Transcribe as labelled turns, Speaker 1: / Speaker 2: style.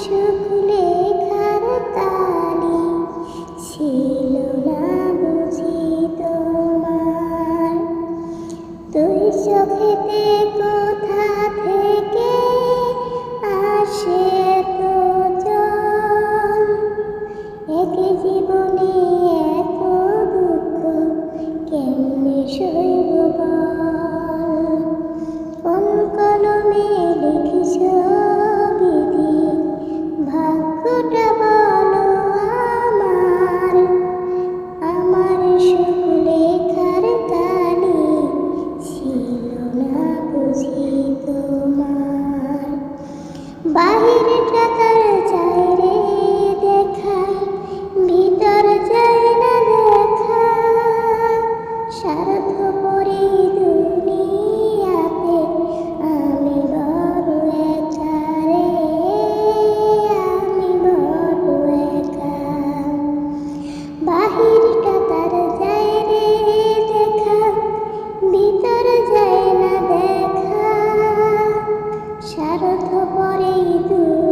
Speaker 1: শুকলে খারতালি ছিল না বুঝি তোমার। তুই চোখেতে কোথা থেকে আসে এক জীবনে এত দুঃখ, কেমনে শৈব বাহিরে পরে তুমি